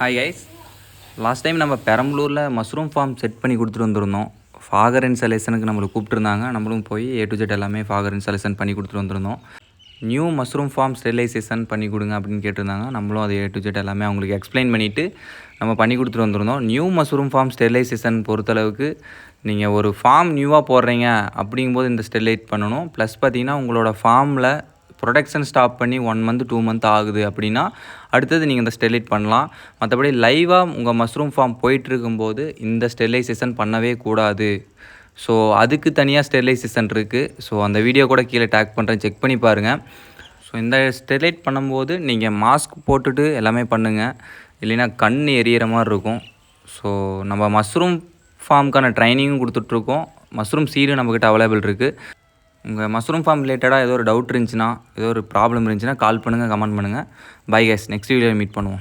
Hi guys last time நம்ம பெரம்பலூரில் mushroom form set பண்ணி கொடுத்துட்டு வந்திருந்தோம். ஃபாகர் இன்ஸ்டாலேஷனுக்கு நம்மளை கூப்பிட்டுருந்தாங்க. நம்மளும் போய் ஏ டு ஜெட் எல்லாமே ஃபாகர் இன்ஸ்டாலேஷன் பண்ணி கொடுத்துட்டு வந்திருந்தோம். நியூ மஷ்ரூம் ஃபார்ம் ஸ்டெரிலைசேஷன் பண்ணி கொடுங்க அப்படின்னு கேட்டிருந்தாங்க. நம்மளும் அது ஏ டு ஜெட் எல்லாமே அவங்களுக்கு எக்ஸ்பிளைன் பண்ணிவிட்டு நம்ம பண்ணி கொடுத்துட்டு வந்திருந்தோம். நியூ மஷ்ரூம் ஃபார்ம் ஸ்டெரிலைசேஷன் பொறுத்தளவுக்கு நீங்கள் ஒரு ஃபார்ம் நியூவாக போடுறீங்க அப்படிங்கும்போது இந்த ஸ்டெரிலைட் பண்ணணும். ப்ளஸ் பார்த்தீங்கன்னா உங்களோட ஃபார்மில் ப்ரொடக்ஷன் ஸ்டாப் பண்ணி ஒன் மந்த் டூ மந்த் ஆகுது அப்படின்னா அடுத்தது நீங்கள் இந்த ஸ்டெர்லைட் பண்ணலாம். மற்றபடி லைவாக உங்கள் மஷ்ரூம் ஃபார்ம் போயிட்டு இருக்கும்போது இந்த ஸ்டெர்லைசேஷன் பண்ணவே கூடாது. ஸோ அதுக்கு தனியாக ஸ்டெர்லைசேஷன் இருக்குது ஸோ அந்த வீடியோ கூட கீழே டேக் பண்ணுறேன் செக் பண்ணி பாருங்கள் ஸோ இந்த ஸ்டெர்லைட் பண்ணும்போது நீங்கள் மாஸ்க் போட்டுட்டு எல்லாமே பண்ணுங்கள் இல்லைன்னா கண் எரியற மாதிரி இருக்கும். ஸோ நம்ம மஷ்ரூம் ஃபார்முக்கான ட்ரைனிங்கும் கொடுத்துட்ருக்கோம் மஷ்ரூம் சீடு நம்மக்கிட்ட அவைலபிள் இருக்குது உங்கள் மஷ்ரூம் ஃபார்ம் ரிலேட்டடாக ஏதோ ஒரு டவுட் இருந்துச்சுன்னா ஏதோ ஒரு ப்ராப்ளம் இருந்துச்சுன்னா கால் பண்ணுங்கள் கமெண்ட் பண்ணுங்கள் பை கேஸ் நெக்ஸ்ட் வீடியோவில் மீட் பண்ணுவோம்.